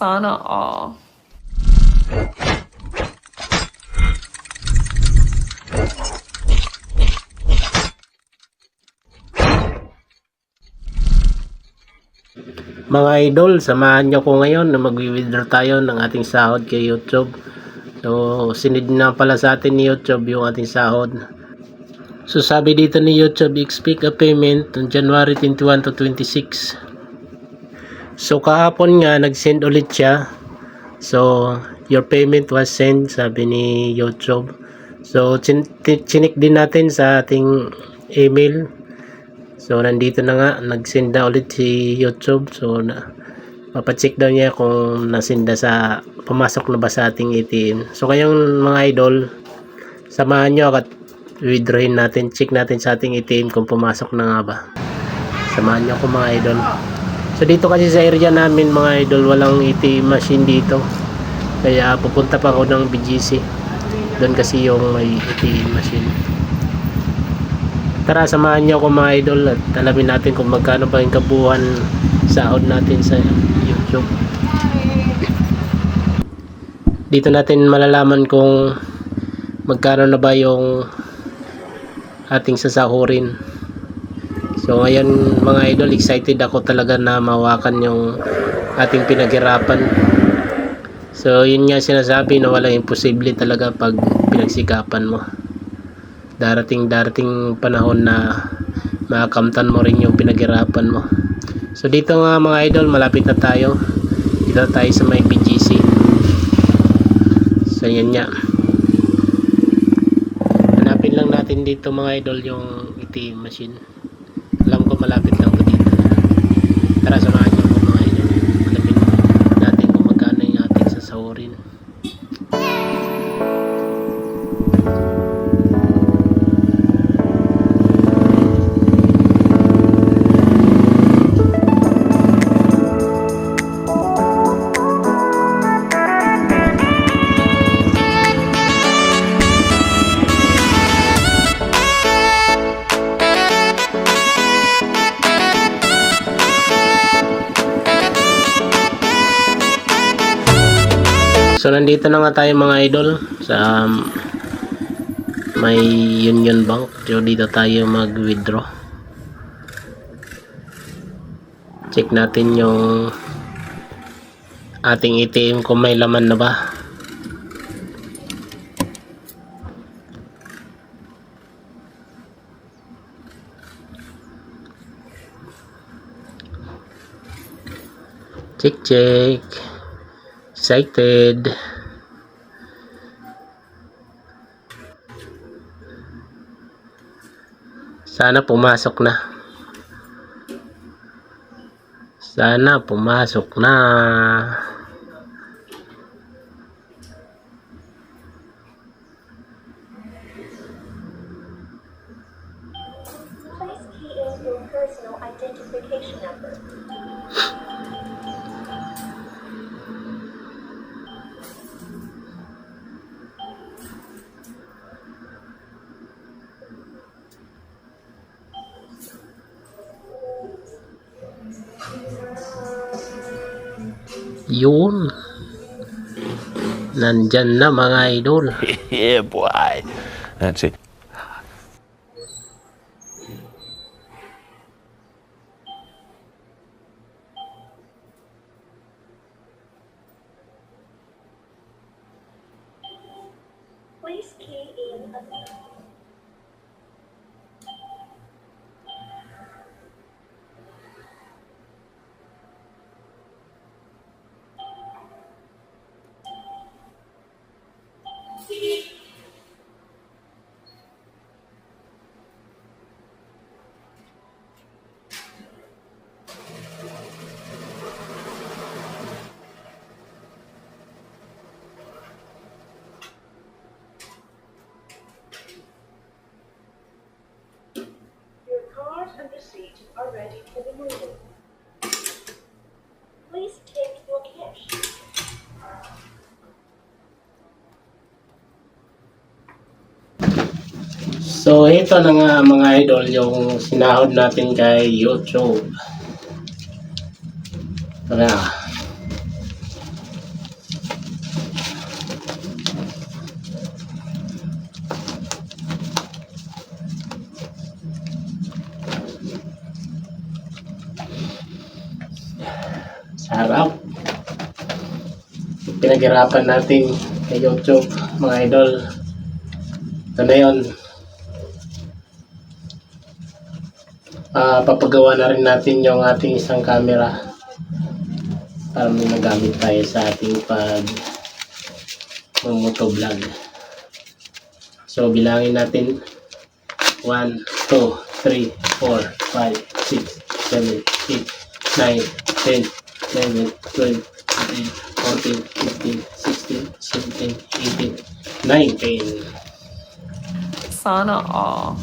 Sana all. Mga idol, samahan nyo ko ngayon na mag-withdraw tayo ng ating sahod kay YouTube. So, sinid na pala sa atin ni YouTube yung ating sahod. So, sabi dito ni YouTube, expect a payment on January 21 to 26. So, kahapon nga, nag-send ulit siya. So, your payment was sent, sabi ni YouTube. So, chinik din natin sa ating email. So, nandito na nga, nag-send na ulit si YouTube. So, na, papacheck daw niya kung nasinda sa, pumasok na ba sa ating ATM. So, kayong mga idol, samahan nyo at withdrawin natin, check natin sa ating ATM kung pumasok na nga ba. Samahan nyo ako mga idol. So, dito kasi sa area namin mga idol, walang ATM machine dito. Kaya pupunta pa ako ng BGC. Doon kasi yung may ATM machine. Tara, samahan niyo ako mga idol at alamin natin kung magkano ba yung kabuuan sahod natin sa YouTube. Dito natin malalaman kung magkano na ba yung ating sasahurin. So ngayon mga idol, excited ako talaga na mawakan yung ating pinaghirapan. So yun nga sinasabi na walang imposible talaga pag pinagsikapan mo. Darating darating panahon na makakamtan mo rin yung pinaghirapan mo. So dito nga mga idol malapit na tayo. Dito tayo sa may BGC so yan nga. Hanapin lang natin dito mga idol yung ATM machine ko malapit lang to dito. Tara samahan niyo ko So nandito na nga tayo mga idol sa um, may Union Bank. So dito tayo mag-withdraw. Check natin yung ating ATM kung may laman na ba. Check check. Excited. Sana pumasok na. Sana pumasok na. Please key your personal identification number. Yun. Nandyan na mga idol. yeah, boy. That's it. Please key in are ready for the moving. Please take your cash. So, ito na nga mga idol yung sinahod natin kay YouTube. Tara. Sarap. Pinaghirapan natin kay YouTube, mga idol. Ito na yun. Ah, papagawa na rin natin yung ating isang camera para may magamit tayo sa ating pag motovlog. So, bilangin natin 1, 2, 3, 4, 5, 6, 7, 8, 9, 10, 11, 12, 13, 14, 15, 16, 17, 18, 19. Sana all.